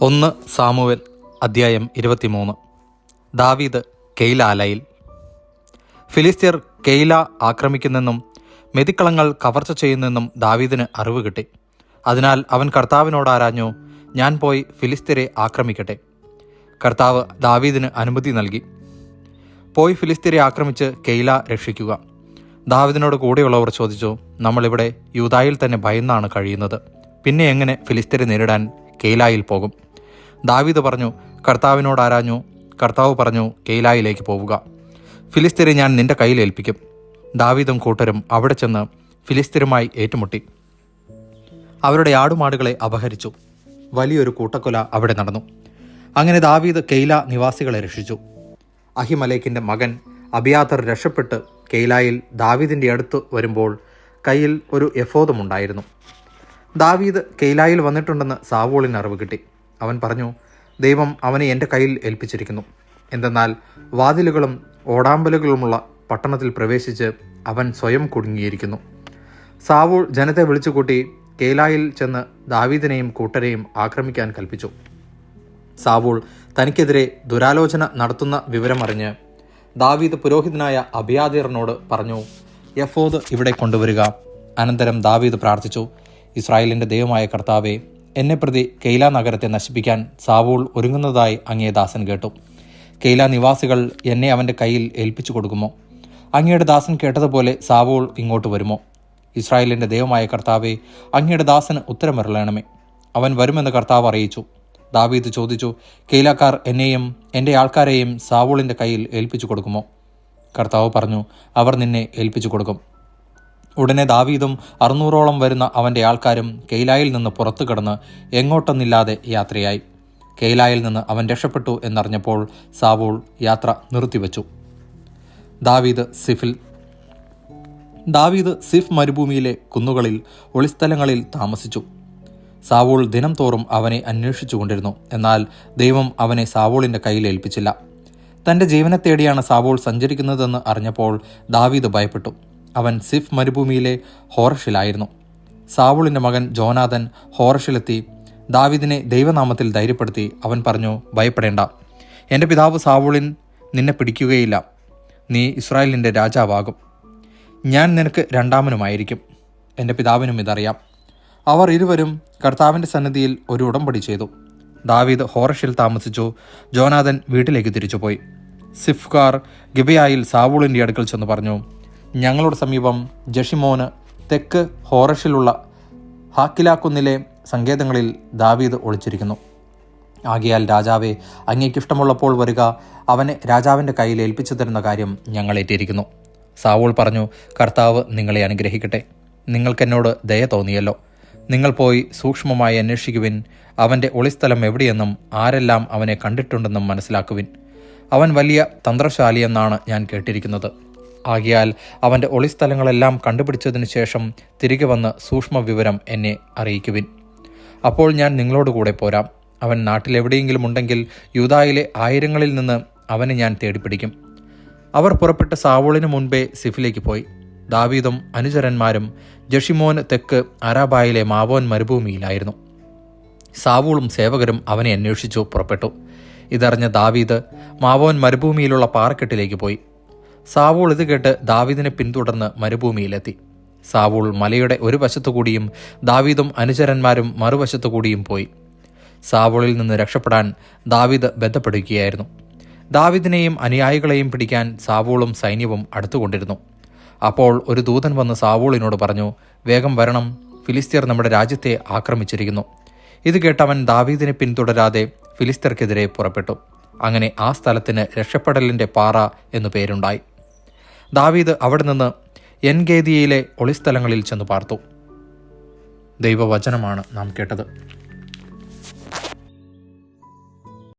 ഒന്ന് സാമുവൽ അധ്യായം ഇരുപത്തിമൂന്ന്. ദാവീദ് കെയ്ലാലയിൽ. ഫിലിസ്തീർ കെയ്ല ആക്രമിക്കുന്നെന്നും മെതിക്കളങ്ങൾ കവർച്ച ചെയ്യുന്നെന്നും ദാവീദിന് അറിവ് കിട്ടി. അതിനാൽ അവൻ കർത്താവിനോട് ആരാഞ്ഞു ഞാൻ പോയി ഫിലിസ്തീരെ ആക്രമിക്കട്ടെ. കർത്താവ് ദാവീദിന് അനുമതി നൽകി. പോയി ഫിലിസ്തീരെ ആക്രമിച്ച് കെയ്ല രക്ഷിക്കുക. ദാവിദിനോട് കൂടെയുള്ളവർ ചോദിച്ചു നമ്മളിവിടെ യൂതായിൽ തന്നെ ഭയന്നാണ് കഴിയുന്നത്. പിന്നെ എങ്ങനെ ഫിലിസ്തീരെ നേരിടാൻ കെയ്ലായിൽ പോകും. ദാവീദ് പറഞ്ഞു കർത്താവിനോട് ആരാഞ്ഞു? കർത്താവ് പറഞ്ഞു കെയ്ലായിലേക്ക് പോവുക. ഫിലിസ്തീനെ ഞാൻ നിന്റെ കയ്യിൽ ഏൽപ്പിക്കും. ദാവീദും കൂട്ടരും അവിടെ ചെന്ന് ഫിലിസ്തീനുമായി ഏറ്റുമുട്ടി. അവരുടെ ആടുമാടുകളെ അപഹരിച്ചു. വലിയൊരു കൂട്ടക്കൊല അവിടെ നടന്നു. അങ്ങനെ ദാവീദ് കെയ്ല നിവാസികളെ രക്ഷിച്ചു. അഹിമലേക്കിന്റെ മകൻ അബിയാത്തർ രക്ഷപ്പെട്ട് കെയ്ലായിൽ ദാവീദിന്റെ അടുത്ത് വരുമ്പോൾ കയ്യിൽ ഒരു യഫോദമുണ്ടായിരുന്നു ദാവീദ് കെയ്ലായിൽ വന്നിട്ടുണ്ടെന്ന് സാവോളിന് അറിവ് കിട്ടി. അവൻ പറഞ്ഞു ദൈവം അവനെ എന്റെ കയ്യിൽ ഏൽപ്പിച്ചിരിക്കുന്നു. എന്തെന്നാൽ വാതിലുകളും ഓടാമ്പലുകളുമുള്ള പട്ടണത്തിൽ പ്രവേശിച്ച് അവൻ സ്വയം കുടുങ്ങിയിരിക്കുന്നു. സാവൂൾ ജനത്തെ വിളിച്ചുകൂട്ടി കേലായിൽ ചെന്ന് ദാവീദിനെയും കൂട്ടരെയും ആക്രമിക്കാൻ കൽപ്പിച്ചു. സാവൂൾ തനിക്കെതിരെ ദുരാലോചന നടത്തുന്ന വിവരമറിഞ്ഞ് ദാവീദ് പുരോഹിതനായ അബിയാദിറിനോട് പറഞ്ഞു യഫോദ് ഇവിടെ കൊണ്ടുവരിക. അനന്തരം ദാവീദ് പ്രാർത്ഥിച്ചു ഇസ്രായേലിന്റെ ദൈവമായ കർത്താവെ എന്നെ പ്രതി കെയ്ല നഗരത്തെ നശിപ്പിക്കാൻ സാവൂൾ ഒരുങ്ങുന്നതായി അങ്ങേ ദാസൻ കേട്ടു. കെയ്ല നിവാസികൾ എന്നെ അവന്റെ കയ്യിൽ ഏൽപ്പിച്ചു കൊടുക്കുമോ? അങ്ങയുടെ ദാസൻ കേട്ടതുപോലെ സാവൂൾ ഇങ്ങോട്ട് വരുമോ? ഇസ്രായേലിന്റെ ദൈവമായ കർത്താവെ അങ്ങയുടെ ദാസന് ഉത്തരമരുളണമേ. അവൻ വരുമെന്ന് കർത്താവ് അറിയിച്ചു. ദാവീദ് ചോദിച്ചു കെയ്ലാക്കാർ എന്നെയും എന്റെ ആൾക്കാരെയും സാവൂളിന്റെ കയ്യിൽ ഏൽപ്പിച്ചു കൊടുക്കുമോ? കർത്താവ് പറഞ്ഞു അവർ നിന്നെ ഏൽപ്പിച്ചു കൊടുക്കും. ഉടനെ ദാവീദും അറുന്നൂറോളം വരുന്ന അവന്റെ ആൾക്കാരും കെയ്ലായിൽ നിന്ന് പുറത്തു കടന്ന് എങ്ങോട്ടെന്നില്ലാതെ യാത്രയായി. കെയ്ലായിൽ നിന്ന് അവൻ രക്ഷപ്പെട്ടു എന്നറിഞ്ഞപ്പോൾ സാവൂൾ യാത്ര നിർത്തിവച്ചു. ദാവീദ് സിഫിൽ ദാവീദ് സിഫ് മരുഭൂമിയിലെ കുന്നുകളിൽ ഒളിസ്ഥലങ്ങളിൽ താമസിച്ചു. സാവൂൾ ദിനം തോറും അവനെ അന്വേഷിച്ചുകൊണ്ടിരുന്നു. എന്നാൽ ദൈവം അവനെ സാവൂളിന്റെ കയ്യിൽ ഏൽപ്പിച്ചില്ല. തന്റെ ജീവനെ തേടിയാണ് സാവൂൾ സഞ്ചരിക്കുന്നതെന്ന് അറിഞ്ഞപ്പോൾ ദാവീദ് ഭയപ്പെട്ടു. അവൻ സിഫ് മരുഭൂമിയിലെ ഹോറഷിലായിരുന്നു. സാവുളിന്റെ മകൻ ജോനാഥൻ ഹോറഷിലെത്തി ദാവിദിനെ ദൈവനാമത്തിൽ ധൈര്യപ്പെടുത്തി അവൻ പറഞ്ഞു ഭയപ്പെടേണ്ട. എന്റെ പിതാവ് സാവൂളിൻ നിന്നെ പിടിക്കുകയില്ല. നീ ഇസ്രായേലിന്റെ രാജാവാകും. ഞാൻ നിനക്ക് രണ്ടാമനുമായിരിക്കും. എന്റെ പിതാവിനും ഇതറിയാം. അവർ ഇരുവരും കർത്താവിന്റെ സന്നിധിയിൽ ഒരു ഉടമ്പടി ചെയ്തു. ദാവീദ് ഹോറഷിൽ താമസിച്ചു. ജോനാഥൻ വീട്ടിലേക്ക് തിരിച്ചുപോയി. സിഫ്കാർ ഗിബയായിൽ സാവൂളിന്റെ അടുക്കൽ ചെന്ന് പറഞ്ഞു ഞങ്ങളുടെ സമീപം ജഷിമോന് തെക്ക് ഹോറഷിലുള്ള ഹാക്കിലാക്കുന്നിലെ സങ്കേതങ്ങളിൽ ദാവീദ് ഒളിച്ചിരിക്കുന്നു. ആകിയാൽ രാജാവെ അങ്ങേക്കിഷ്ടമുള്ളപ്പോൾ വരിക അവനെ രാജാവിന്റെ കയ്യിൽ ഏൽപ്പിച്ചു തരുന്ന കാര്യം ഞങ്ങളേറ്റിരിക്കുന്നു സാവോൾ പറഞ്ഞു കർത്താവ് നിങ്ങളെ അനുഗ്രഹിക്കട്ടെ. നിങ്ങൾക്കെന്നോട് ദയ തോന്നിയല്ലോ. നിങ്ങൾ പോയി സൂക്ഷ്മമായി അന്വേഷിക്കുവിൻ. അവന്റെ ഒളിസ്ഥലം എവിടെയെന്നും ആരെല്ലാം അവനെ കണ്ടിട്ടുണ്ടെന്നും മനസ്സിലാക്കുവിൻ. അവൻ വലിയ തന്ത്രശാലിയെന്നാണ് ഞാൻ കേട്ടിരിക്കുന്നത്. ആകിയാൽ അവന്റെ ഒളിസ്ഥലങ്ങളെല്ലാം കണ്ടുപിടിച്ചതിന് ശേഷം തിരികെ വന്ന് സൂക്ഷ്മ വിവരം എന്നെ അറിയിക്കുവിൻ. അപ്പോൾ ഞാൻ നിങ്ങളോട് കൂടെ പോരാം. അവൻ നാട്ടിലെവിടെയെങ്കിലും ഉണ്ടെങ്കിൽ യൂതായിലെ ആയിരങ്ങളിൽ നിന്ന് അവനെ ഞാൻ തേടിപ്പിടിക്കും. അവർ പുറപ്പെട്ട് സാവോളിന് മുൻപേ സിഫിലേക്ക് പോയി. ദാവീദും അനുചരന്മാരും ജഷിമോന് തെക്ക് അരാബായിലെ മാവോൻ മരുഭൂമിയിലായിരുന്നു. സാവൂളും സേവകരും അവനെ അന്വേഷിച്ചു പുറപ്പെട്ടു. ഇതറിഞ്ഞ ദാവീദ് മാവോൻ മരുഭൂമിയിലുള്ള പാറക്കെട്ടിലേക്ക് പോയി. സാവൂൾ ഇത് കേട്ട് ദാവീദിനെ പിന്തുടർന്ന് മരുഭൂമിയിലെത്തി. സാവൂൾ മലയുടെ ഒരു വശത്തുകൂടിയും ദാവീദും അനുചരന്മാരും മറുവശത്തുകൂടിയും പോയി. സാവൂളിൽ നിന്ന് രക്ഷപ്പെടാൻ ദാവീദ് ബന്ധപ്പെടുകയായിരുന്നു. ദാവീദിനെയും അനുയായികളെയും പിടിക്കാൻ സാവൂളും സൈന്യവും അടുത്തുകൊണ്ടിരുന്നു. അപ്പോൾ ഒരു ദൂതൻ വന്ന് സാവൂളിനോട് പറഞ്ഞു വേഗം വരണം ഫിലിസ്തീർ നമ്മുടെ രാജ്യത്തെ ആക്രമിച്ചിരിക്കുന്നു. ഇത് കേട്ടവൻ ദാവീദിനെ പിന്തുടരാതെ ഫിലിസ്തീർക്കെതിരെ പുറപ്പെട്ടു. അങ്ങനെ ആ സ്ഥലത്തിന് രക്ഷപ്പെടലിന്റെ പാറ എന്നു പേരുണ്ടായി. ദാവീദ് അവിടെ നിന്ന് എൻഗേദിയയിലെ ഒളിസ്ഥലങ്ങളിൽ ചെന്ന് പാർത്തു. ദൈവവചനമാണ് നാം കേട്ടത്.